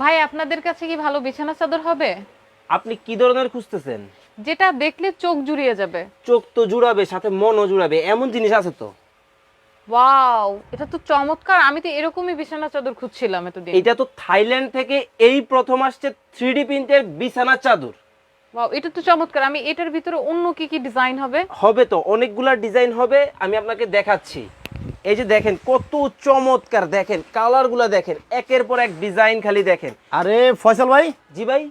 ভাই আপনাদের কাছে কি ভালো বিছানা চাদর হবে? আপনি কি ধরনের খুঁজতেছেন? যেটা দেখলে চোখ জুড়িয়ে যাবে। চোখ তো জুড়াবে সাথে মনও জুড়াবে এমন জিনিস আছে তো। ওয়াও এটা তো চমৎকার। আমি তো এরকমই বিছানা চাদর খুঁজছিলাম এতদিন। এটা তো থাইল্যান্ড থেকে এই প্রথম আসছে থ্রি প্রিন্টের বিছানা চাদর। ওয়াও এটা তো চমৎকার। আমি এটার ভিতরে অন্য কি কি ডিজাইন হবে? হবে তো অনেকগুলা ডিজাইন হবে আমি আপনাকে দেখাচ্ছি। এই যে দেখেন কত চমৎকার দেখেন কালারগুলা দেখেন একের পর এক ডিজাইন খালি দেখেন। আরে ফয়সাল ভাই? জি ভাই।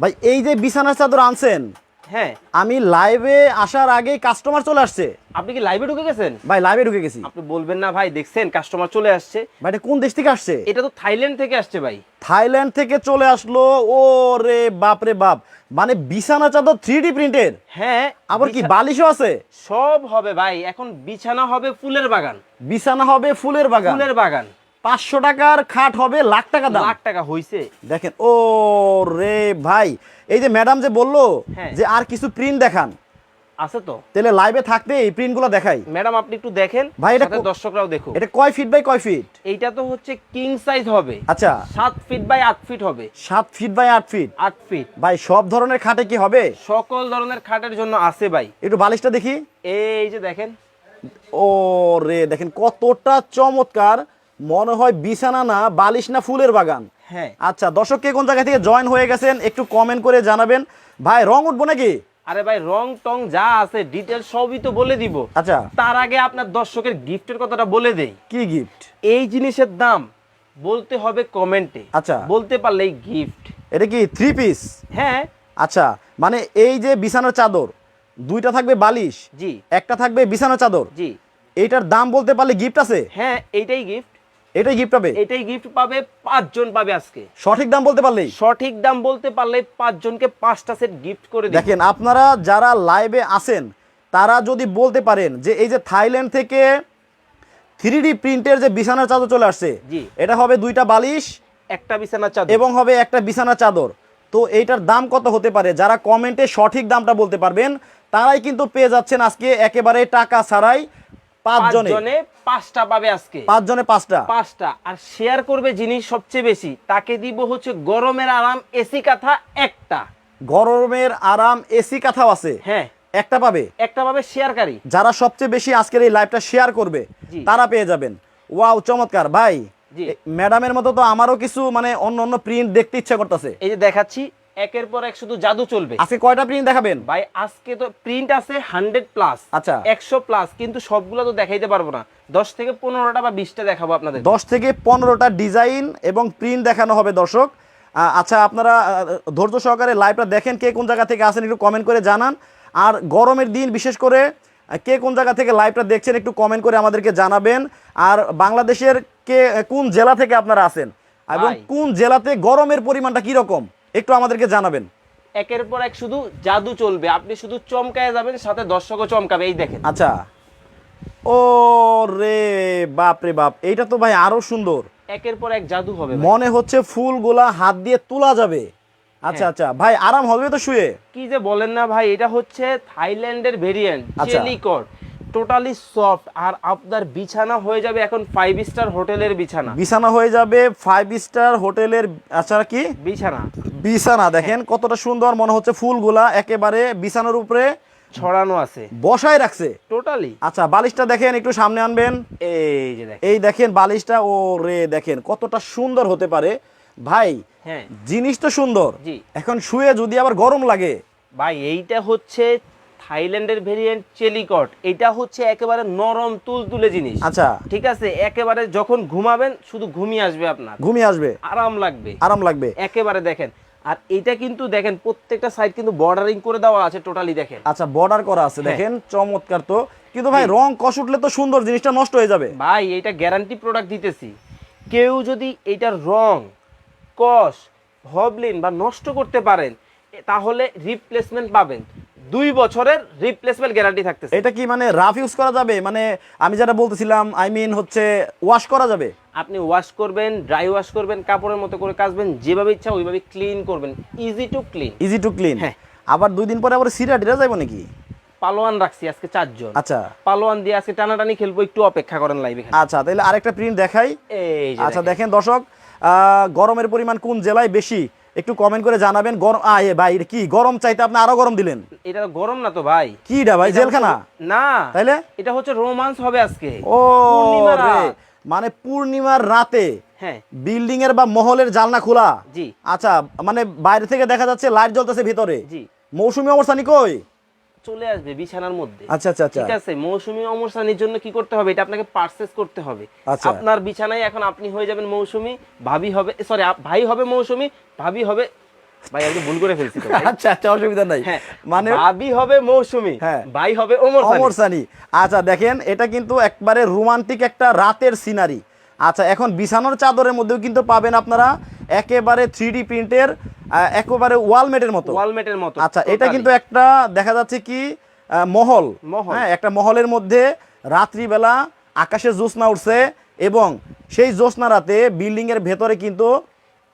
ভাই এই যে বিছানার চাদর আনছেন হ্যাঁ। আমি লাইভে আসার আগেই কাস্টমার চলে আসছে। আপনি কি লাইভে ঢুকে গেছেন? ভাই লাইভে ঢুকে গেছি। আপনি বলবেন না ভাই দেখছেন কাস্টমার চলে আসছে। ভাই এটা কোন দেশ থেকে আসছে? এটা তো থাইল্যান্ড থেকে আসছে ভাই। থাইল্যান্ড থেকে চলে আসলো ও রে বাপ রে বাপ। মানে বিছানা চাদর থ্রি ডি প্রিন্টের হ্যাঁ আবার কি বালিশও আছে? সব হবে ভাই এখন বিছানা হবে ফুলের বাগান। বিছানা হবে ফুলের বাগান। ফুলের বাগান। পাঁচশো টাকার খাট হবে লাখ টাকা দাম। লাখ টাকা হইছে। দেখেন ও রে ভাই এই যে ম্যাডাম যে বলল হ্যাঁ। যে আর কিছু প্রিন্ট দেখান। আছে তো। তাহলে লাইভে থাকতে এই প্রিন্টগুলো দেখাই। ম্যাডাম আপনি একটু দেখেন ভাই, এটা দর্শকরাও দেখো এটা কয় ফিট বাই কয় ফিট এইটা তো হচ্ছে কিং সাইজ হবে। আচ্ছা। সাত ফিট বাই আট ফিট হবে। সাত ফিট বাই আট ফিট আট ফিট ভাই সব ধরনের খাটে কি হবে? সকল ধরনের খাটের জন্য আছে ভাই। একটু বালিশটা দেখি। এই যে দেখেন। ও রে দেখেন কতটা চমৎকার। মনে হয় বিছানা না বালিশ না ফুলের বাগান? হ্যাঁ। আচ্ছা দর্শক কে কোন জায়গা থেকে জয়েন হয়ে গেছেন একটু কমেন্ট করে জানাবেন। ভাই রং উঠবো নাকি? আরে ভাই রং টং যা আছে ডিটেল সবই তো বলে দিব। আচ্ছা। তার আগে আপনার দর্শকের গিফটের কথাটা বলে দেই। কি গিফট এই জিনিসের দাম বলতে হবে কমেন্টে আচ্ছা। বলতে পারলেই গিফট এটা কি থ্রি পিস হ্যাঁ। আচ্ছা মানে এই যে বিছানার চাদর দুইটা থাকবে বালিশ জি। একটা থাকবে বিছানার চাদর। জি। এইটার দাম বলতে পারলে গিফট আছে? হ্যাঁ এইটাই গিফট এটাই গিফট পাবে? এটাই গিফট পাবে পাঁচজন পাবে আজকে। সঠিক দাম বলতে পারলেই? সঠিক দাম বলতে পারলে পাঁচজনকে পাঁচটা সেট গিফট করে দেখেন আপনারা যারা লাইভে আছেন তারা যদি বলতে পারেন যে এই যে থাইল্যান্ড থেকে থ্রি ডি প্রিন্টের যে বিছানার চাদর চলে আসছে। এটা হবে দুইটা বালিশ একটা বিছানার চাদর। এবং হবে একটা বিছানা চাদর। তো এইটার দাম কত হতে পারে? যারা কমেন্টে সঠিক দামটা বলতে পারবেন তারাই কিন্তু পেয়ে যাচ্ছেন আজকে একেবারে টাকা ছাড়াই পাঁচজনে? পাঁচজনে পাঁচটা পাবে আজকে। পাঁচজনে পাঁচটা? পাঁচটা। আর শেয়ার করবে জিনিস সবচেয়ে বেশি। তাকে দিব হচ্ছে গরমের আরাম এসি কাঁথা একটা। গরমের আরাম এসি কাঁথাও আছে। হ্যাঁ। একটা পাবে? একটা পাবে শেয়ারকারী যারা সবচেয়ে বেশি আজকের এই লাইভটা শেয়ার করবে তারা পেয়ে যাবেন। ওয়াও চমৎকার। ভাই ম্যাডামের মতো তো আমারও কিছু মানে অন্য অন্য প্রিন্ট দেখতে ইচ্ছা করতেছে। এই যে দেখাচ্ছি একের পর এক শুধু জাদু চলবে। আজকে কয়টা প্রিন্ট দেখাবেন? ভাই আজকে তো প্রিন্ট আছে হান্ড্রেড প্লাস আচ্ছা। একশো প্লাস কিন্তু সবগুলো তো দেখাইতে পারব না। দশ থেকে পনেরোটা বা বিশটা দেখাবো আপনাদের। দশ থেকে পনেরোটা ডিজাইন এবং প্রিন্ট দেখানো হবে দর্শক। আচ্ছা আপনারা ধৈর্য সহকারে লাইভটা দেখেন কে কোন জায়গা থেকে আসেন একটু কমেন্ট করে জানান। আর গরমের দিন বিশেষ করে কে কোন জায়গা থেকে লাইভটা দেখছেন একটু কমেন্ট করে আমাদেরকে জানাবেন। আর বাংলাদেশের কে কোন জেলা থেকে আপনারা আছেন এবং কোন জেলাতে গরমের পরিমাণটা কীরকম? একটু আমাদেরকে জানাবেন। একের পর এক শুধু জাদু চলবে। আপনি শুধু চমকায় যাবেন সাথে দর্শকও চমকাবে এই দেখেন। আচ্ছা। ও রে বাপ রে বাপ এইটা তো ভাই আরও সুন্দর। একের পর এক জাদু হবে মনে হচ্ছে ফুলগুলা হাত দিয়ে তোলা যাবে। আচ্ছা হ্যাঁ। আচ্ছা। ভাই আরাম হবে তো শুয়ে? কি যে বলেন না ভাই এটা হচ্ছে থাইল্যান্ডের ভেরিয়েন্ট আচ্ছা। চেলিকট। টোটালি সফট আর আপনার বিছানা হয়ে যাবে এখন ফাইভ স্টার হোটেলের বিছানা। বিছানা হয়ে যাবে ফাইভ স্টার হোটেলের আচ্ছা কি? বিছানা। বিছানা দেখেন কতটা সুন্দর মনে হচ্ছে ফুলগুলা একেবারে বিছানার উপরে ছড়ানো আছে। বসায় রাখছে। টোটালি আচ্ছা বালিশটা দেখেন একটু সামনে আনবেন। এই যে দেখেন। এই দেখেন বালিশটা ও রে দেখেন কতটা সুন্দর হতে পারে। ভাই হ্যাঁ। জিনিস তো সুন্দর এখন শুয়ে যদি আবার গরম লাগে। ভাই এইটা হচ্ছে থাইল্যান্ডের ভেরিয়েন্ট চেলিকট এটা হচ্ছে একেবারে নরম তুলতুলে জিনিস। আচ্ছা। ঠিক আছে? একেবারে যখন ঘুমাবেন শুধু ঘুমিয়ে আসবে আপনার। ঘুমিয়ে আসবে? আরাম লাগবে। আরাম লাগবে। একেবারে দেখেন। আর এটা কিন্তু দেখেন প্রত্যেকটা সাইড কিন্তু বর্ডারিং করে দেওয়া আছে টোটালি দেখেন। আচ্ছা বর্ডার করা আছে হ্যাঁ। দেখেন চমৎকার তো। কিন্তু ভাই রং কষ উঠলে তো সুন্দর জিনিসটা নষ্ট হয়ে যাবে। ভাই এটা গ্যারান্টি প্রোডাক্ট দিতেছি। কেউ যদি এটার রং কস হবলিন বা নষ্ট করতে পারেন তাহলে রিপ্লেসমেন্ট পাবেন। দুই বছরের রিপ্লেসমেন্ট গ্যারান্টি থাকতেছে। এটা কি মানে রাফ ইউজ করা যাবে? মানে আমি যেটা বলতেছিলাম আই মিন হচ্ছে ওয়াশ করা যাবে? আপনি ওয়াশ করবেন ড্রাই ওয়াশ করবেন কাপড়ের মতো করে কাচবেন যেভাবে ইচ্ছা ওইভাবে ক্লিন করবেন। Easy to clean easy to clean হ্যাঁ। আবার দুই দিন পরে আবার সিরা ডিরা যাব নাকি? পালোয়ান রাখছি আজকে চারজন। আচ্ছা। পালোয়ান দিয়ে আজকে টানাটানি খেলব একটু অপেক্ষা করেন লাইভ আচ্ছা তাহলে আরেকটা প্রিন্ট দেখাই। এই আচ্ছা দেখেন। দেখেন দর্শক আহ, গরমের পরিমাণ কোন জেলায় বেশি? একটু কমেন্ট করে জানাবেন গরম আয়ে ভাই কি গরম চাইতে আপনি আরও গরম দিলেন? এটা গরম না তো ভাই। কি কিটা ভাই জেলখানা? না তাইলে? এটা হচ্ছে রোমান্স হবে আজকে। ও। মানে পূর্ণিমার রাতে হ্যাঁ। বিল্ডিং এর বা মহলের জালনা খোলা? জি। আচ্ছা মানে বাইরে থেকে দেখা যাচ্ছে লাইট জ্বলতেছে ভিতরে। জি। মৌসুমী অবস্থা নি কই? চলে আসবে বিছানার মধ্যে। আচ্ছা আচ্ছা আচ্ছা। ঠিক আছে মৌসুমী অমরসানির জন্য কি করতে হবে? এটা আপনাকে পারচেস করতে হবে। আচ্ছা। আপনার বিছানায় এখন আপনি হয়ে যাবেন মৌসুমী ভাবি হবে সরি ভাই হবে মৌসুমী ভাবি হবে ভাই আমি ভুল করে ফেলছি আচ্ছা আচ্ছা অসুবিধা নাই। হ্যাঁ মানে ভাবি হবে মৌসুমী হ্যাঁ। ভাই হবে ওমর সানি আচ্ছা দেখেন এটা কিন্তু একবারে রোমান্টিক একটা রাতের সিনারি আচ্ছা এখন বিছানার চাদরের মধ্যেও কিন্তু পাবেন আপনারা একেবারে থ্রি ডি প্রিন্টের একেবারে ওয়ালমেটের মতো। ওয়ালমেটের মতো আচ্ছা এটা কিন্তু একটা দেখা যাচ্ছে কি মহল। হ্যাঁ একটা মহলের মধ্যে রাত্রিবেলা আকাশে জ্যোৎস্না উঠছে এবং সেই জ্যোৎস্না রাতে বিল্ডিং এর ভেতরে কিন্তু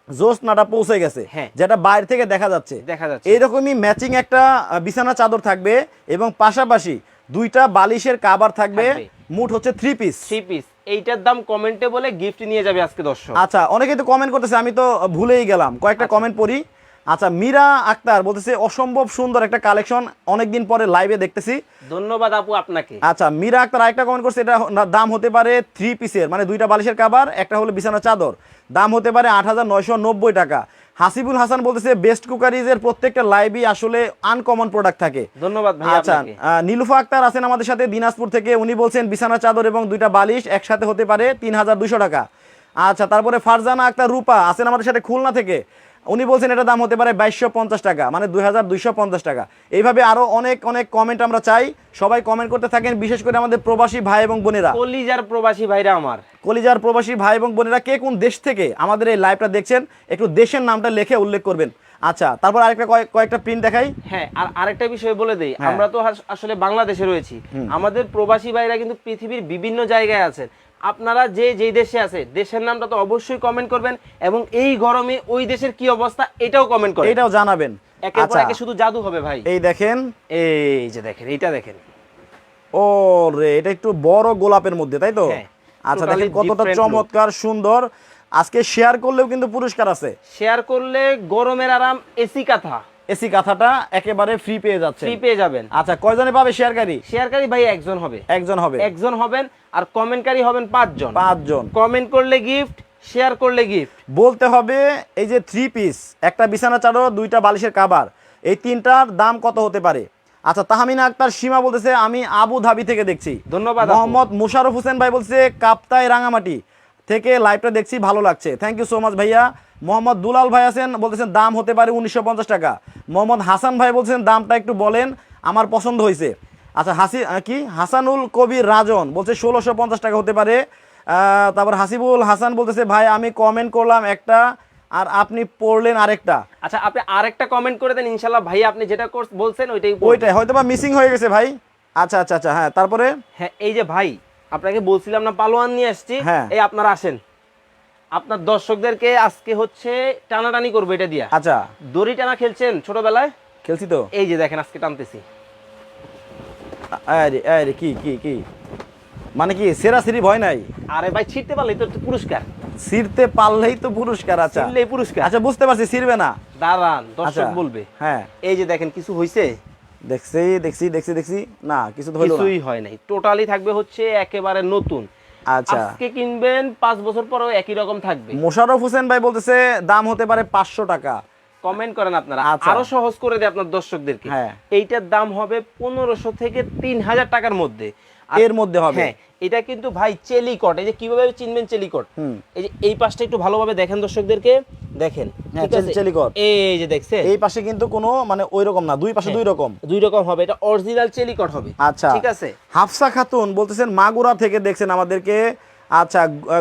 জ্যোৎস্নাটা পৌঁছে গেছে হ্যাঁ। যেটা বাইরে থেকে দেখা যাচ্ছে। দেখা যাচ্ছে। এইরকমই ম্যাচিং একটা বিছানা চাদর থাকবে এবং পাশাপাশি দুইটা বালিশের কাবার থাকবে। মুঠ হচ্ছে থ্রি পিস থ্রি পিস এইটার দাম কমেন্টে বলে গিফট নিয়ে যাবে আজকে দর্শক। আচ্ছা অনেকে তো কমেন্ট করতেছে আমি তো ভুলেই গেলাম। কয়েকটা কমেন্ট পড়ি। আচ্ছা মীরা আক্তার বলতেছে অসম্ভব সুন্দর একটা কালেকশন অনেকদিন পরে লাইভে দেখতেছি। ধন্যবাদ আপু আপনাকে। আচ্ছা মীরা আক্তার আরেকটা কমেন্ট করছে এটা দাম হতে পারে থ্রি পিসের মানে দুইটা বালিশের কাবার একটা হলো বিছানা চাদর। দাম হতে পারে আট হাজার নয়শো নব্বই টাকা। হাসিবুল হাসান বলতেছে বেস্ট কুকারিজের প্রত্যেকটা লাইভই আসলে আনকমন প্রোডাক্ট থাকে। ধন্যবাদ ভাই আচ্ছা নীলুফা আক্তার আছেন আমাদের সাথে দিনাজপুর থেকে। উনি বলছেন বিছানা চাদর এবং দুইটা বালিশ একসাথে হতে পারে তিন হাজার দুশো টাকা। আচ্ছা তারপরে ফারজানা আক্তার রূপা আছেন আমাদের সাথে খুলনা থেকে। উনি বলছেন এটা দাম হতে পারে বাইশশো পঞ্চাশ টাকা মানে দুই হাজার দুইশো পঞ্চাশ টাকা। এইভাবে আরও অনেক অনেক কমেন্ট আমরা চাই। সবাই কমেন্ট করতে থাকেন বিশেষ করে আমাদের প্রবাসী ভাই এবং বোনেরা। কলিজার প্রবাসী ভাইরা আমার। কলিজার প্রবাসী ভাই এবং বোনেরা কে কোন দেশ থেকে আমাদের এই লাইভটা দেখছেন একটু দেশের নামটা লিখে উল্লেখ করবেন। আচ্ছা তারপর আরেকটা কয়েক- কয়েকটা প্রিন্ট দেখাই। হ্যাঁ আর আরেকটা বিষয় বলে দেই হ্যাঁ। আমরা তো আসলে বাংলাদেশে রয়েছি। আমাদের প্রবাসী ভাইরা কিন্তু পৃথিবীর বিভিন্ন জায়গায় আছেন। আপনারা যে যেই দেশে আছে দেশের নামটা তো অবশ্যই কমেন্ট করবেন এবং এই গরমে ওই দেশের কি অবস্থা এটাও কমেন্ট করবেন এইটাও জানাবেন। একের পর আচ্ছা। একে শুধু জাদু হবে ভাই। এই দেখেন। এই যে দেখেন এইটা দেখেন। ও রে এটা একটু বড় গোলাপের মধ্যে তাই তো? হ্যাঁ, আচ্ছা দেখেন কতটা চমৎকার সুন্দর। আজকে শেয়ার করলেও কিন্তু পুরস্কার আছে। শেয়ার করলে গরমের আরাম এসি কাথা। এসি কাঁথাটা একেবারে ফ্রি পেয়ে যাচ্ছে ফ্রি পেয়ে যাবেন। আচ্ছা কয়জনে পাবে শেয়ারকারী শেয়ারকারী ভাই একজন হবে। একজন হবে। একজন হবেন আর কমেন্টকারী হবেন পাঁচজন। পাঁচজন। কমেন্ট করলে গিফট শেয়ার করলে গিফট। বলতে হবে এই যে থ্রি পিস একটা বিছানা চাদর দুইটা বালিশের কাবার এই তিনটার দাম কত হতে পারে? আচ্ছা তাহমিনা আক্তার সীমা বলতেছে আমি আবু ধাবি থেকে দেখছি। ধন্যবাদ। মোহাম্মদ মুশারফ হোসেন ভাই বলছে কাপ্তাই রাঙামাটি থেকে লাইভটা দেখছি ভালো লাগছে। থ্যাংক ইউ সো মাচ ভাইয়া। মোহাম্মদ দুলাল ভাই আছেন বলতেছেন দাম হতে পারে উনিশশো পঞ্চাশ টাকা। মোহাম্মদ হাসান ভাই বলছেন দামটা একটু বলেন আমার পছন্দ হয়েছে। আচ্ছা হাসি কি? হাসানুল কবির রাজন বলছে ষোলোশো পঞ্চাশ টাকা হতে পারে। তারপর হাসিবুল হাসান বলতেছে ভাই আমি কমেন্ট করলাম একটা আর আপনি পড়লেন আরেকটা। আচ্ছা আপনি আরেকটা কমেন্ট করে দেন ইনশাল্লাহ ভাই আপনি যেটা কোর্স বলছেন ওইটাই ওইটাই হয়তো বা মিসিং হয়ে গেছে ভাই। আচ্ছা আচ্ছা আচ্ছা হ্যাঁ তারপরে? হ্যাঁ এই যে ভাই আপনাকে বলছিলাম না পালোয়ান নিয়ে আসছি। হ্যাঁ। এই আপনারা আসেন। আপনার দর্শকদেরকে আজকে হচ্ছে টানাটানি করব এটা দিয়া। আচ্ছা। দড়ি টানা খেলছেন ছোটবেলায়? খেলছি তো। এই যে দেখেন আজকে টানতেছি। আরে আরে কি কি কি? মানে কি সেরা সিরি ভয় নাই? আরে ভাই ছিটতে পারলেই তো পুরস্কার। সিরতে পারলেই তো পুরস্কার আচ্ছা। ছিটলেই পুরস্কার। আচ্ছা বুঝতে পারছি সিরবে না। দাঁড়ান আচ্ছা দর্শক বলবে। হ্যাঁ। এই যে দেখেন কিছু হয়েছে দেখছি দেখছি দেখছি দেখছি। না কিছু তো হলো না। কিছুই হয় নাই। টোটালি থাকবে হচ্ছে একেবারে নতুন। আচ্ছা। আজকে কিনবেন পাঁচ বছর পরেও একই রকম থাকবে। মোশাররফ হোসেন ভাই বলতেছে দাম হতে পারে পাঁচশো টাকা। কমেন্ট করেন আপনারা। আচ্ছা। আরও সহজ করে দেয় আপনার দর্শকদেরকে। হ্যাঁ। এইটার দাম হবে পনেরোশো থেকে তিন হাজার টাকার মধ্যে। এর মধ্যে হবে। হ্যাঁ এটা কিন্তু ভাই চেলিকট এই যে কীভাবে চিনবেন চেলিকট? এই যে এই পাশটা একটু ভালোভাবে দেখেন দর্শকদেরকে। দেখেন হ্যাঁ? চেলিকট। এই যে দেখছেন? এই পাশে কিন্তু কোনো মানে ওই রকম না দুই পাশে। দুই রকম। দুই রকম হবে। এটা অরিজিনাল চেলিকট হবে। আচ্ছা। ঠিক আছে? হাফসা খাতুন বলতেছেন মাগুরা থেকে দেখছেন আমাদেরকে। আচ্ছা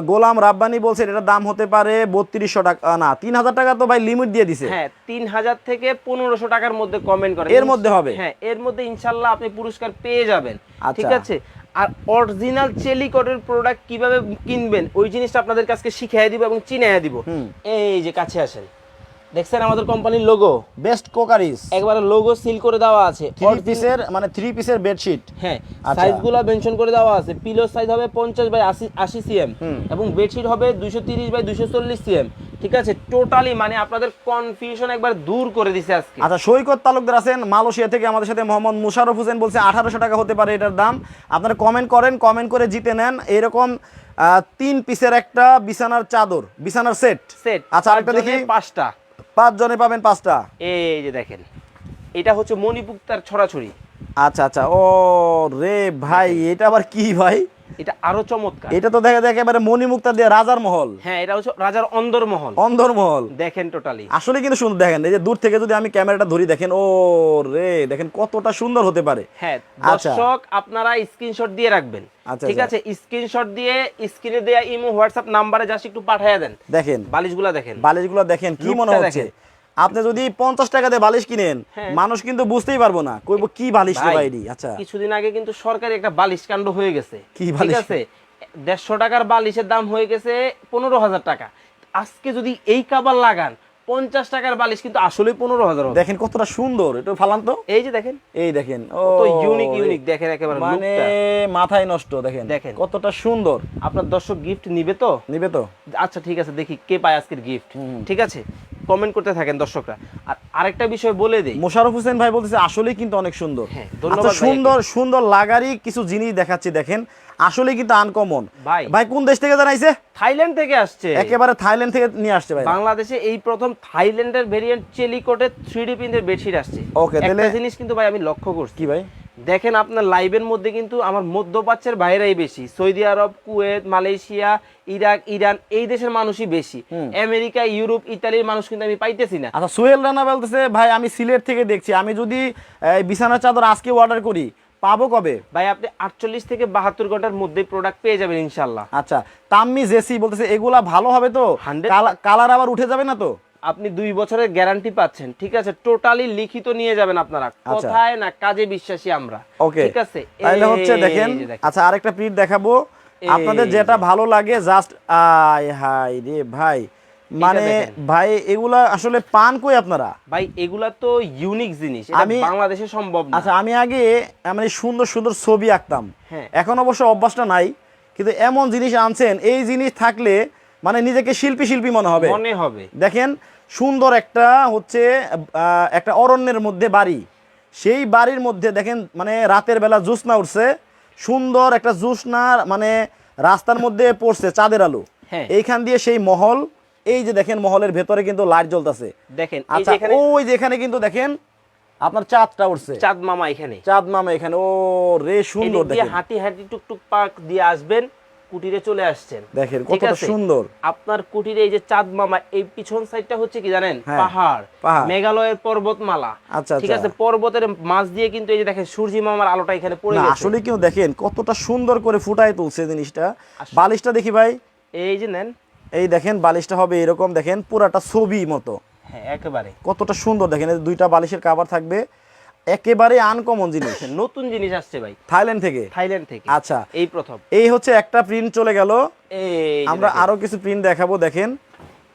গোলাম রাব্বানি বলছেন এটা দাম হতে পারে বত্রিশশো টাকা না তিন হাজার টাকা তো ভাই লিমিট দিয়ে দিছে। হ্যাঁ তিন হাজার থেকে পনেরোশো টাকার মধ্যে কমেন্ট করে এর মধ্যে হবে? হ্যাঁ এর মধ্যে ইনশাল্লাহ আপনি পুরস্কার পেয়ে যাবেন। আচ্ছা। ঠিক আছে? আর অরিজিনাল চেলিকটের প্রোডাক্ট কীভাবে কিনবেন ওই জিনিসটা আপনাদের কাছে শিখিয়ে দিব এবং চিনিয়ে দিব। এই যে কাছে আসেন। দেখছেন আমাদের কোম্পানির লোগো বেস্ট কোকারিস একবারে লোগো সিল করে দেওয়া আছে। থ্রি পিসের মানে থ্রি পিসের বেডশিট হ্যাঁ আচ্ছা। সাইজগুলো মেনশন করে দেওয়া আছে। পিলো সাইজ হবে পঞ্চাশ বাই আশি আশি সিএম এবং বেডশিট হবে দুইশো তিরিশ বাই দুইশো চল্লিশ সিএম ঠিক আছে? টোটালি মানে আপনাদের কনফিউশন একবার দূর করে দিছে আজকে। আচ্ছা সৈকত তালুকদার আছেন মালয়েশিয়া থেকে আমাদের সাথে মোহাম্মদ মুশারফ হোসেন বলছে আঠারোশো টাকা হতে পারে এটার দাম। আপনারা কমেন্ট করেন কমেন্ট করে জিতে নেন। এরকম তিন পিসের একটা বিছানার চাদর বিছানার সেট সেট আচ্ছা আরেকটা দেখি। পাঁচটা। পাঁচ জনে পাবেন পাঁচটা। এই যে দেখেন এটা হচ্ছে মণিপুক্তার ছড়াছড়ি। আচ্ছা আচ্ছা। ও রে ভাই এটা আবার কি ভাই? এটা আরও চমৎকার। এটা তো দেখা যায় একেবারে মণিমুক্তা দিয়ে রাজার মহল। হ্যাঁ এটা হচ্ছে রাজার অন্দরমহল। অন্দর মহল। দেখেন টোটালি আসলে কিন্তু সুন্দর দেখেন এই যে দূর থেকে যদি আমি ক্যামেরাটা ধরি দেখেন ও রে দেখেন কতটা সুন্দর হতে পারে। হ্যাঁ আচ্ছা। দর্শক আপনারা স্ক্রিনশট দিয়ে রাখবেন। আচ্ছা, ঠিক আচ্ছা। আছে স্ক্রিনশট দিয়ে স্ক্রিনে দেয়া ইমো হোয়াটসঅ্যাপ নাম্বারে জাস্ট একটু পাঠিয়ে দেন। দেখেন। বালিশগুলা দেখেন। বালিশগুলো দেখেন কি মনে হচ্ছে। আপনি যদি পঞ্চাশ টাকা দিয়ে বালিশ কিনেন হ্যাঁ। মানুষ কিন্তু বুঝতেই পারব না। কইব কি বালিশ রে ভাই, ভাই এটি? আচ্ছা। কিছুদিন আগে কিন্তু সরকারি একটা বালিশ কাণ্ড হয়ে গেছে। কি বালিশ? আছে? দেড়শো টাকার বালিশের দাম হয়ে গেছে পনেরো হাজার টাকা। আজকে যদি এই কাবার লাগান পঞ্চাশ টাকার বালিশ কিন্তু আসলে পনেরো হাজার দেখেন কতটা সুন্দর একটু ফালান তো। এই যে দেখেন। এই দেখেন ও ইউনিক ইউনিক দেখেন একেবারে মানে মাথায় নষ্ট দেখেন। দেখেন। কতটা সুন্দর। আপনার দর্শক গিফট নিবে তো? নিবে তো। আচ্ছা ঠিক আছে দেখি কে পায় আজকের গিফট ঠিক আছে? কমেন্ট করতে থাকেন দর্শকরা। আর আরেকটা বিষয় বলে দিই। মোশারফ হোসেন ভাই বলতেছে আসলেই কিন্তু অনেক সুন্দর। হ্যাঁ, ধন্যবাদ আচ্ছা সুন্দর সুন্দর লাগারই কিছু জিনিস দেখাচ্ছি দেখেন। আসলে কিন্তু আনকমন ভাই। ভাই কোন দেশ থেকে জানাইছে? থাইল্যান্ড থেকে আসছে। একেবারে থাইল্যান্ড থেকে নিয়ে আসছে ভাই। বাংলাদেশে এই প্রথম থাইল্যান্ডের ভেরিয়েন্ট চেলিকোটে থ্রি ডি প্রিন্টের বেডশিট আসছে। একটা তাহলে- জিনিস কিন্তু ভাই আমি লক্ষ্য করছি। কি ভাই? দেখেন আপনার লাইভের মধ্যে কিন্তু আমার মধ্যপ্রাচ্যের বাইরেই বেশি। Saudi Arab Kuwait Malaysia Iraq Iran এই দেশের মানুষই বেশি। আমেরিকা ইউরোপ ইতালির মানুষ কিন্তু আমি পাইতেছি না। আচ্ছা সোহেল রানা বলতেছে ভাই আমি সিলেট থেকে দেখছি। আমি যদি বিছানার চাদর আজকে অর্ডার করি পাবো কবে? ভাই আপনি আটচল্লিশ থেকে বাহাত্তর ঘণ্টার মধ্যে প্রোডাক্ট পেয়ে যাবেন ইনশাল্লাহ আচ্ছা তাম্মি জেসি বলতেছে এগুলা ভালো হবে তো? কালার আবার উঠে যাবে না তো? আপনি দুই বছরের গ্যারান্টি পাচ্ছেন ঠিক আছে? টোটালি লিখিত নিয়ে যাবেন আপনারা। কোথায় না কাজে বিশ্বাসী আমরা। ওকে ঠিক আছে? তাহলে হচ্ছে দেখেন আচ্ছা আরেকটা প্রিন্ট দেখাবো। আপনাদের যেটা ভালো লাগে জাস্ট আয় হাই রে ভাই। মানে দেখেন। ভাই এগুলা আসলে পান কই আপনারা? ভাই এগুলা তো ইউনিক জিনিস। আমি- বাংলাদেশে সম্ভব না। আচ্ছা আমি আগে মানে সুন্দর সুন্দর ছবি আঁকতাম। হ্যাঁ। এখন অবশ্য অভ্যাসটা নাই কিন্তু এমন জিনিস আনছেন এই জিনিস থাকলে মানে নিজেকে শিল্পী শিল্পী মনে হবে। মনে হবে। দেখেন সুন্দর একটা হচ্ছে একটা অরণ্যের মধ্যে বাড়ি। সেই বাড়ির মধ্যে দেখেন মানে রাতের বেলা জ্যোৎস্না উঠছে। সুন্দর একটা জ্যোৎস্না মানে রাস্তার মধ্যে পড়ছে চাঁদের আলো। হ্যাঁ। এইখান দিয়ে সেই মহল এই যে দেখেন মহলের ভেতরে কিন্তু লাইট জ্বলতেছে। দেখেন আচ্ছা ওই যে এখানে কিন্তু দেখেন আপনার চাঁদটা উঠছে। চাঁদ মামা এখানে। চাঁদ মামা এখানে। ও রে সুন্দর দেখেন। হাঁটি হাঁটি টুকটুক পাক দিয়ে আসবেন কুটিরে চলে আসছেন। দেখেন কতটা সুন্দর। আপনার কুটিরে এই যে চাঁদ মামা এই পিছন সাইডটা হচ্ছে কি জানেন? হ্যাঁ, পাহাড়। মেঘালয়ের পর্বতমালা। আচ্ছা, ঠিক আচ্ছা। আছে? পর্বতের মাছ দিয়ে কিন্তু এই যে দেখেন সূর্যি মামার আলোটা এখানে পড়ে গেছে। আসলে কিন্তু দেখেন কতটা সুন্দর করে ফুটায় তুলছে জিনিসটা। বালিশটা দেখি ভাই। এই যে নেন এই দেখেন বালিশটা হবে এরকম দেখেন পুরাটা ছবি মতো। হ্যাঁ একেবারে। কতটা সুন্দর দেখেন দুইটা বালিশের কাভার থাকবে। একেবারে আনকমন জিনিস। নতুন জিনিস আসছে ভাই। থাইল্যান্ড থেকে? থাইল্যান্ড থেকে। আচ্ছা। এই প্রথম। এই হচ্ছে একটা প্রিন্ট চলে গেল। আমরা আরও কিছু প্রিন্ট দেখাবো দেখেন।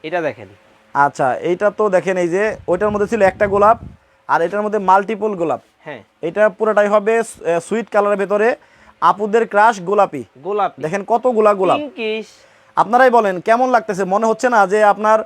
এটা দেখেন। আচ্ছা এইটা তো দেখেন এই যে ওইটার মধ্যে ছিল একটা গোলাপ আর এটার মধ্যে মাল্টিপল গোলাপ। হ্যাঁ। এটা পুরোটাই হবে সুইট কালারের ভেতরে। আপুদের ক্রাশ গোলাপি। গোলাপ। দেখেন কত কতগুলা গোলাপ। আপনারাই বলেন কেমন লাগতেছে? মনে হচ্ছে না যে আপনার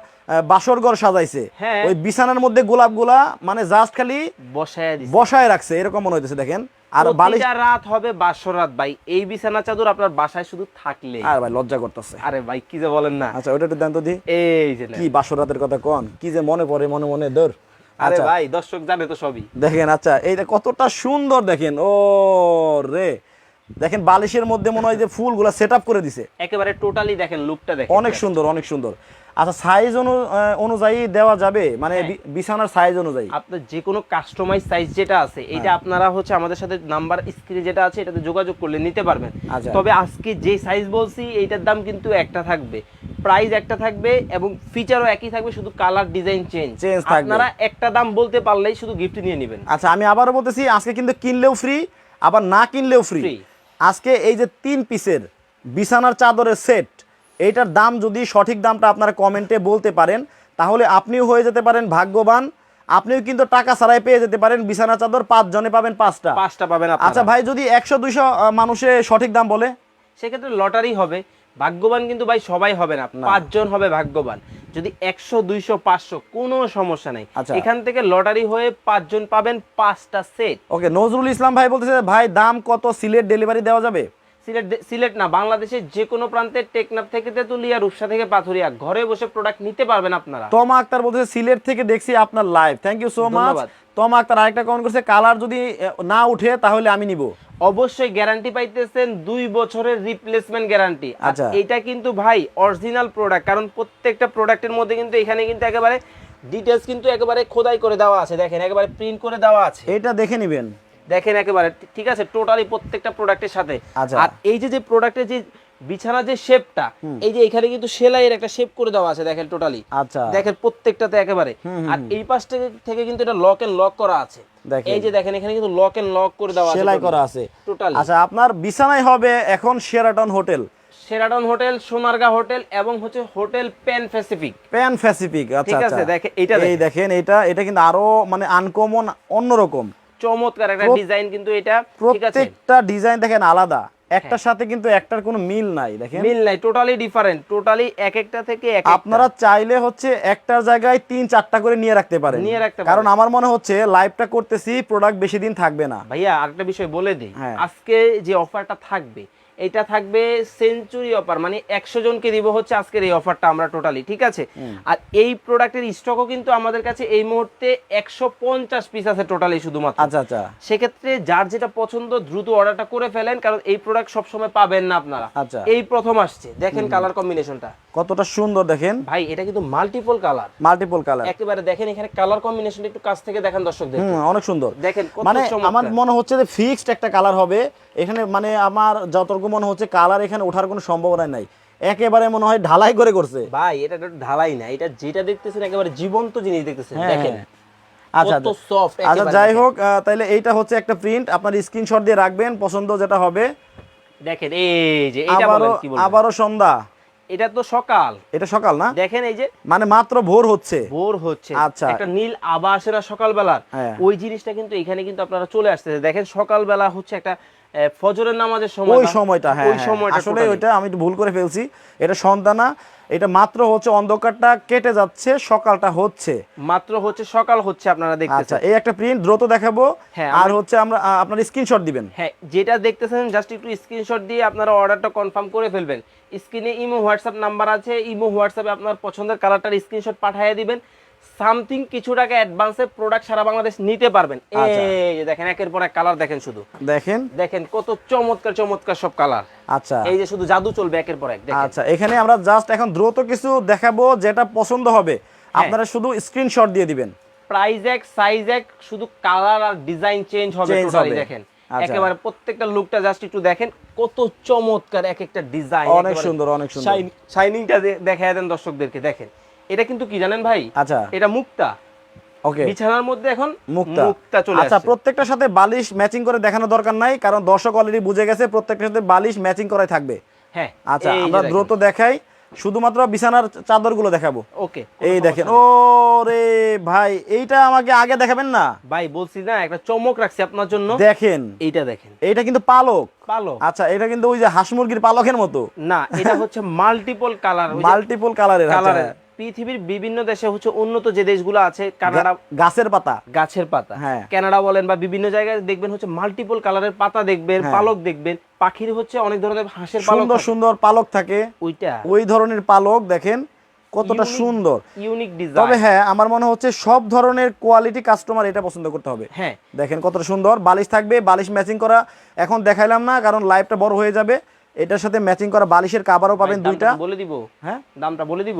বাসর ঘর সাজাইছে। হ্যাঁ। ওই বিছানার মধ্যে গোলাপগুলা মানে জাস্ট খালি বসায় বসায় রাখছে এরকম মনে হইতেছে দেখেন। আর বালিশ রাত হবে বাসরাত ভাই। এই বিছানা চাদর আপনার বাসায় শুধু থাকলে আর ভাই লজ্জা করতেছে। আরে ভাই কি যে বলেন না। আচ্ছা ওটা একটু দেন তো দি। এই যে কি বাসর রাতের কথা কন? কি যে মনে পড়ে মনে মনে দর আরে আচ্ছা। ভাই দর্শক জানে তো সবই। দেখেন আচ্ছা এইটা কতটা সুন্দর দেখেন। ও রে। দেখেন বালিশের মধ্যে মনে হয় যে ফুলগুলা সেট আপ করে দিছে একেবারে টোটালি দেখেন লুকটা দেখেন অনেক সুন্দর অনেক সুন্দর আচ্ছা সাইজ অনুযায়ী দেওয়া যাবে মানে হ্যাঁ। বিছানার সাইজ অনুযায়ী আপনার যে কোনো কাস্টমাইজ সাইজ যেটা আছে হ্যাঁ। এটা আপনারা হচ্ছে আমাদের সাথে নাম্বার স্ক্রিনে যেটা আছে এটাতে যোগাযোগ করলে নিতে পারবেন আচ্ছা। তবে আজকে যে সাইজ বলছি এইটার দাম কিন্তু একটা থাকবে প্রাইস একটা থাকবে এবং ফিচারও একই থাকবে শুধু কালার ডিজাইন চেঞ্জ Change থাকবে। আপনারা একটা দাম বলতে পারলেই শুধু গিফট নিয়ে নেবেন আচ্ছা আমি আবারও বলতেছি আজকে কিন্তু কিনলেও ফ্রি আবার না কিনলেও ফ্রি। আজকে এই যে তিন পিসের বিছানার চাদরের সেট এইটার দাম যদি সঠিক দামটা আপনারা কমেন্টে বলতে পারেন তাহলে আপনিও হয়ে যেতে পারেন ভাগ্যবান। আপনিও কিন্তু টাকা ছাড়াই পেয়ে যেতে পারেন বিছানা চাদর পাঁচ জনে পাবেন পাঁচটা। পাঁচটা পাবেন আচ্ছা ভাই যদি একশো দুইশো মানুষে সঠিক দাম বলে? সেক্ষেত্রে লটারি হবে। ভাগ্যবান কিন্তু ভাই সবাই হবে না। পাঁচজন হবে ভাগ্যবান। যদি একশো দুইশো পাঁচশো কোনো সমস্যা নেই। আচ্ছা। এখান থেকে লটারি হয়ে পাঁচজন পাবেন পাঁচটা সেট। ওকে নজরুল ইসলাম ভাই বলতেছে ভাই দাম কত? সিলেট ডেলিভারি দেওয়া যাবে? সিলেট সিলেট না বাংলাদেশের যে কোনো প্রান্তে টেকনাফ থেকে তেতুলিয়া রূপসা থেকে পাথুরিয়া ঘরে বসে প্রোডাক্ট নিতে পারবেন আপনারা। তমা আক্তার বলতেছে সিলেট থেকে দেখছি আপনার live thank you so much ধন্যবাদ। তমা আক্তার আরেকটা কমেন্ট করছে কালার যদি না উঠে তাহলে আমি নিব অবশ্যই গ্যারান্টি পাইতেছেন দুই বছরের রিপ্লেসমেন্ট গ্যারান্টি আচ্ছা। এটা কিন্তু ভাই অরিজিনাল প্রোডাক্ট কারণ প্রত্যেকটা প্রোডাক্টের মধ্যে কিন্তু এখানে কিন্তু একেবারে ডিটেলস কিন্তু একেবারে খোদাই করে দেওয়া আছে দেখেন একেবারে প্রিন্ট করে দেওয়া আছে এটা দেখে নিবেন দেখেন একেবারে ঠিক- ঠিক আছে টোটালি প্রত্যেকটা প্রোডাক্টের সাথে আচ্ছা। আর এই যে যে প্রোডাক্টের যে বিছানা যে শেপটা এই যে এখানে কিন্তু সেলাইয়ের একটা শেপ করে দেওয়া আছে দেখেন টোটালি আচ্ছা। দেখেন প্রত্যেকটাতে একেবারে। আর এই পাশ থেকে কিন্তু এটা লক এন্ড লক করা আছে। এই যে দেখেন এখানে কিন্তু লক এন্ড লক করে দেওয়া আছে সেলাই করা আছে। টোটালি আচ্ছা আপনার বিছানায় হবে এখন Sheraton hotel Sheraton hotel Sonargaon hotel এবং হচ্ছে hotel Pan Pacific Pan Pacific আচ্ছা ঠিক আছে, আচ্ছা। দেখে- এইটা এই দেখেন। এটা এটা কিন্তু আরও মানে আনকমন অন্যরকম। চমৎকার একটা ডিজাইন কিন্তু এটা। ঠিক আছে। প্রত্যেকটা ডিজাইন দেখেন আলাদা। একটার সাথে কিন্তু একটার কোনো মিল নাই দেখেন। মিল নাই টোটালি ডিফারেন্ট টোটালি এক একটা থেকে এক আপনারা চাইলে হচ্ছে একটার জায়গায় তিন চারটা করে নিয়ে রাখতে পারেন। নিয়ে রাখতে। কারণ আমার মনে হচ্ছে লাইভটা করতেছি প্রোডাক্ট বেশি দিন থাকবে না। ভাইয়া আরেকটা বিষয় বলে দিই। হ্যাঁ। আজকে যে অফারটা থাকবে এটা থাকবে সেঞ্চুরি অফার মানে একশো জনকে দিব হচ্ছে আজকের এই অফারটা আমরা টোটালি ঠিক আছে? আর এই প্রোডাক্টের স্টকও কিন্তু আমাদের কাছে এই মুহূর্তে একশো পঞ্চাশ পিস আছে টোটালি শুধুমাত্র। আচ্ছা আচ্ছা। সেক্ষেত্রে যার যেটা পছন্দ দ্রুত অর্ডারটা করে ফেলেন কারণ এই প্রোডাক্ট সবসময় পাবেন না আপনারা। আচ্ছা। এই প্রথম আসছে। দেখেন কালার কম্বিনেশনটা কতটা সুন্দর দেখেন। ভাই এটা কিন্তু মাল্টিপল কালার মাল্টিপল কালার একেবারে দেখেন এখানে কালার কম্বিনেশন একটু কাছ থেকে দেখেন দর্শকদের। হুম অনেক সুন্দর। দেখেন মানে আমার মনে হচ্ছে যে ফিক্সড একটা কালার হবে। এখানে মানে আমার যতটুকু মনে হচ্ছে কালার এখানে ওঠার কোনো সম্ভাবনা নাই। একেবারে মনে হয় ঢালাই করে করছে। ভাই এটা একটা ঢালাই না। এটা যেটা দেখতেছেন একেবারে জীবন্ত জিনিস দেখতেছেন হ্যাঁ, দেখেন। আচ্ছা soft আচ্ছা যাই হোক তাহলে এইটা হচ্ছে একটা প্রিন্ট আপনার স্ক্রিনশট দিয়ে রাখবেন পছন্দ যেটা হবে। দেখেন এই যে এটা আবারও বলেন কি বলবেন? আবারও সন্ধ্যা। এটা তো সকাল। এটা সকাল না? দেখেন এই যে মানে মাত্র ভোর হচ্ছে। ভোর হচ্ছে। আচ্ছা। একটা নীল আবাসেরা সকালবেলা হ্যাঁ। ওই জিনিসটা কিন্তু এখানে কিন্তু আপনারা চলে আসতেছে। দেখেন সকালবেলা হচ্ছে একটা ফজরের নামাজের সময় ওই সময়টা হ্যাঁ ওই হ্যাঁ। সময়টা আসলে ওইটা আমি একটু ভুল করে ফেলছি। এটা সন্ধ্যা না এটা মাত্র হচ্ছে অন্ধকারটা কেটে যাচ্ছে সকালটা হচ্ছে। মাত্র হচ্ছে সকাল হচ্ছে আপনারা দেখতেছেন। আচ্ছা এই একটা প্রিন্ট দ্রুত দেখাবো। হ্যাঁ, আর হচ্ছে আমরা আপনার স্ক্রিনশট দিবেন। হ্যাঁ যেটা দেখতেছেন জাস্ট একটু স্ক্রিনশট দিয়ে আপনারা অর্ডারটা কনফার্ম করে ফেলবেন। স্ক্রিনে ইমো হোয়াটসঅ্যাপ নাম্বার আছে। ইমো হোয়াটসঅ্যাপে আপনার পছন্দের কালারটার স্ক্রিনশট পাঠিয়ে দিবেন। সামথিং কিছু টাকা অ্যাডভান্সে প্রোডাক্ট সারা বাংলাদেশ নিতে পারবেন। আচ্ছা। এই যে দেখেন একের পর এক কালার দেখেন শুধু। দেখেন। দেখেন কত চমৎকার চমৎকার সব কালার আচ্ছা। এই যে শুধু জাদু চলবে একের পর এক দেখেন। আচ্ছা এখানে আমরা জাস্ট এখন দ্রুত কিছু দেখাবো যেটা পছন্দ হবে। হ্যাঁ। আপনারা শুধু স্ক্রিনশট দিয়ে দিবেন। প্রাইস এক সাইজ এক শুধু কালার আর ডিজাইন চেঞ্জ হবে টোটালি দেখেন। আচ্ছা। একেবারে প্রত্যেকটা লুকটা জাস্ট একটু দেখেন কত চমৎকার এক একটা ডিজাইন অনেক সুন্দর, অনেক সুন্দর। শাইনিংটা দেখায় দেন দর্শকদেরকে দেখেন। এটা কিন্তু কি জানেন ভাই? আচ্ছা। এটা মুক্তা। ওকে। বিছানার মধ্যে এখন মুক্তা। মুক্তা চলে আচ্ছা প্রত্যেকটার সাথে বালিশ ম্যাচিং করে দেখানো দরকার নাই কারণ দর্শক অলরেডি বুঝে গেছে প্রত্যেকটার সাথে বালিশ ম্যাচিং করাই থাকবে। হ্যাঁ আচ্ছা আমরা দ্রুত দেখাই শুধুমাত্র বিছানার চাদরগুলো দেখাবো। ওকে এই দেখেন ও রে ভাই এইটা আমাকে আগে দেখাবেন না? ভাই বলছি না একটা চমক রাখছি আপনার জন্য। দেখেন। এইটা দেখেন। এইটা কিন্তু পালক। পালো আচ্ছা এটা কিন্তু ওই যে হাঁস মুরগির পালকের মতো। না এটা হচ্ছে মাল্টিপল কালার মাল্টিপল কালারের কালারের পৃথিবীর বিভিন্ন দেশে হচ্ছে উন্নত যে দেশগুলো আছে কানাডা গাছের পাতা। গাছের পাতা। হ্যাঁ। কানাডা বলেন বা বিভিন্ন জায়গায় দেখবেন হচ্ছে মাল্টিপল কালারের পাতা দেখবেন হ্যাঁ। পালক দেখবেন পাখির হচ্ছে অনেক ধরনের হাঁসের পালক সুন্দর সুন্দর পালক থাকে। ওইটা। ওই ধরনের পালক দেখেন কতটা সুন্দর। ইউনিক ডিজাইন তবে হ্যাঁ আমার মনে হচ্ছে সব ধরনের কোয়ালিটি কাস্টমার এটা পছন্দ করতে হবে। হ্যাঁ। দেখেন কতটা সুন্দর বালিশ থাকবে বালিশ ম্যাচিং করা এখন দেখাইলাম না কারণ লাইভটা বড় হয়ে যাবে। এটার সাথে ম্যাচিং করা বালিশের কাভারও পাবেন দুইটা। বলে দিব। হ্যাঁ? দামটা বলে দিব।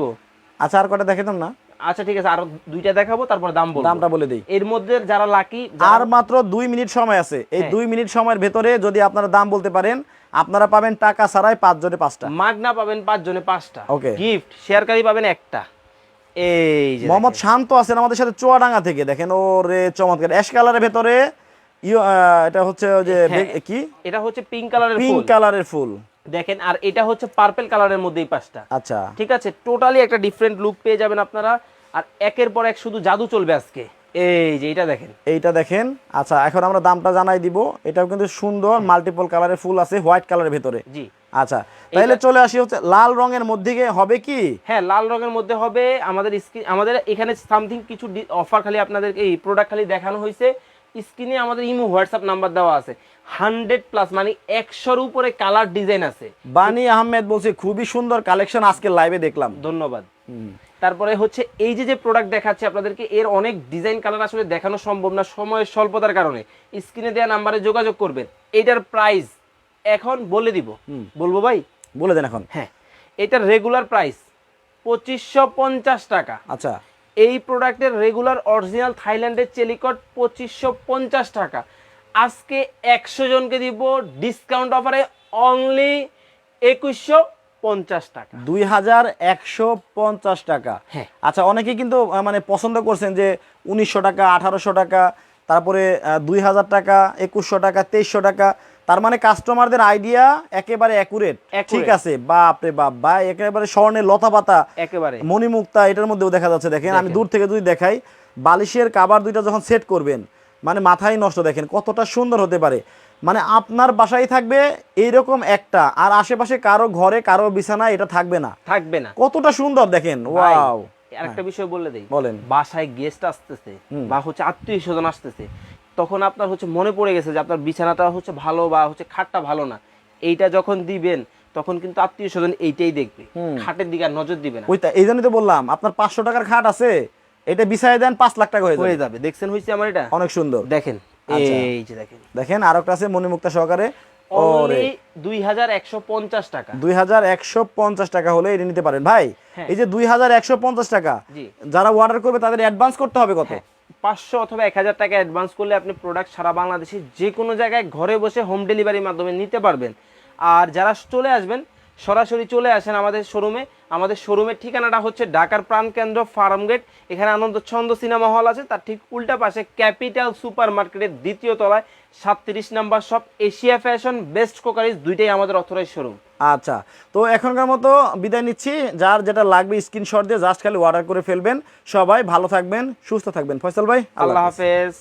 আচ্ছা আর কটা দেখাতাম না। আচ্ছা ঠিক আছে আরও দুইটা দেখাবো তারপর দাম বলব। দামটা বলে দিই। এর মধ্যে যারা লাকি আর মাত্র দুই মিনিট সময় আছে। এই হ্যাঁ। দুই মিনিট সময়ের ভেতরে যদি আপনারা দাম বলতে পারেন আপনারা পাবেন টাকা ছাড়াই পাঁচ জনে পাঁচটা। মাগনা পাবেন পাঁচ জনে পাঁচটা। Okay. গিফট শেয়ারকারী পাবেন একটা। এই যে মোহাম্মদ শান্ত আছেন আমাদের সাথে চুয়াডাঙ্গা থেকে। দেখেন ও রে চমৎকার। অ্যাশ কালারের ভেতরে এটা হচ্ছে যে হ্যাঁ। কি? এটা হচ্ছে পিঙ্ক কালারের পিঙ্ক কালারের ফুল। দেখেন আর এটা হচ্ছে পার্পল কালারের মধ্যে এই পাঁচটা। আচ্ছা। ঠিক আছে? টোটালি একটা ডিফারেন্ট লুক পেয়ে যাবেন আপনারা। আর একের পর এক শুধু জাদু চলবে আজকে। এই যে এটা দেখেন। এইটা দেখেন। আচ্ছা এখন আমরা দামটা জানাই দিব। এটাও কিন্তু সুন্দর মাল্টিপল কালারের ফুল আছে হোয়াইট কালারের ভেতরে। জি। আচ্ছা তাহলে চলে আসি হচ্ছে লাল রঙের মধ্যে হবে কি? হ্যাঁ লাল রঙের মধ্যে হবে। আমাদের স্ক্রিন আমাদের এখানে সামথিং কিছু অফার খালি আপনাদের এই প্রোডাক্ট খালি দেখানো হয়েছে স্ক্রিনে আমাদের ইমো হোয়াটসঅ্যাপ নাম্বার দেওয়া আছে। হান্ড্রেড প্লাস মানে একশোর উপরে কালার ডিজাইন আছে। বানি আহমেদ বলছে খুবই সুন্দর কালেকশন আজকে লাইভে দেখলাম। ধন্যবাদ। তারপরে হচ্ছে এই যে যে প্রোডাক্ট দেখাচ্ছে আপনাদেরকে এর অনেক ডিজাইন কালার আসলে দেখানো সম্ভব না সময়ের স্বল্পতার কারণে। স্ক্রিনে দেওয়া নাম্বারে যোগাযোগ করবেন। এটার প্রাইস এখন বলে দিব। বলব ভাই? বলে দেন এখন। হ্যাঁ। এটার রেগুলার প্রাইস পঁচিশশো পঞ্চাশ টাকা। আচ্ছা। এই প্রোডাক্টের রেগুলার অরিজিনাল থাইল্যান্ডের চেলিকট পঁচিশশো পঞ্চাশ টাকা। আজকে একশো জনকে দিব ডিসকাউন্ট অফারে অনলি একুশশো পঞ্চাশ টাকা। দুই হাজার একশো পঞ্চাশ টাকা। হ্যাঁ। আচ্ছা অনেকে কিন্তু মানে পছন্দ করছেন যে উনিশশো টাকা আঠারোশো টাকা তারপরে দুই হাজার টাকা একুশশো টাকা তেইশশো টাকা তার মানে কাস্টমারদের আইডিয়া একেবারে অ্যাকুরেট ঠিক আছে? বাপ রে বাপ বা একেবারে স্বর্ণের লতা পাতা। একেবারে। মণিমুক্তা এটার মধ্যেও দেখা যাচ্ছে দেখেন আমি দূর থেকে যদি দেখাই বালিশের কাবার দুইটা যখন সেট করবেন মানে মাথায় নষ্ট দেখেন কতটা সুন্দর হতে পারে। মানে আপনার বাসায় থাকবে এইরকম একটা আর আশেপাশে কারও ঘরে কারও বিছানায় এটা থাকবে না। থাকবে না। কতটা সুন্দর দেখেন ওয়াও। আরেকটা বিষয় বলে দেই। বলেন। বাসায় গেস্ট আসতেছে বা হচ্ছে আত্মীয় স্বজন আসতেছে তখন আপনার হচ্ছে মনে পড়ে গেছে যে আপনার বিছানাটা হচ্ছে ভালো বা হচ্ছে খাটটা ভালো না। এইটা যখন দিবেন তখন কিন্তু আত্মীয় স্বজন এইটাই দেখবে। খাটের দিকে আর নজর দিবে না। ওই তা- এই জন্যই তো বললাম আপনার পাঁচশো টাকার খাট আছে এটা বিছায় দেন পাঁচ লাখ টাকা হয়ে যাবে। দেখছেন হয়েছে আমার এটা? অনেক সুন্দর। দেখেন। আচ্ছা। এই যে দেখেন। দেখেন আর একটা আছে মণিমুক্তা সহকারে। টাকা। হলে এটা নিতে পারেন। ভাই হ্যাঁ। এই যে দুই হাজার একশো পঞ্চাশ টাকা যারা অর্ডার করবে তাদের অ্যাডভান্স করতে হবে কত? হ্যাঁ, পাঁচশো অথবা এক হাজার টাকা অ্যাডভান্স করলে আপনি প্রোডাক্ট সারা বাংলাদেশে যে কোনো জায়গায় ঘরে বসে হোম ডেলিভারির মাধ্যমে নিতে পারবেন। আর যারা চলে আসবেন সরাসরি চলে আসেন আমাদের শোরুমে আমাদের শোরুমের ঠিকানাটা হচ্ছে ঢাকার প্রাণকেন্দ্র ফার্ম গেট। এখানে আনন্দ ছন্দ সিনেমা হল আছে। তার ঠিক উল্টা পাশে ক্যাপিটাল সুপার মার্কেটের দ্বিতীয় তলায় সাতত্রিশ number shop Asia fashion best crockeries দুইটাই আমাদের অথরাইজ শোরুম আচ্ছা তো এখনকার মতো বিদায় নিচ্ছি। যার যেটা লাগবে স্ক্রিনশট দিয়ে জাস্ট খালি অর্ডার করে ফেলবেন। সবাই ভালো থাকবেন সুস্থ থাকবেন। ফয়সাল ভাই আল্লাহ হাফেজ।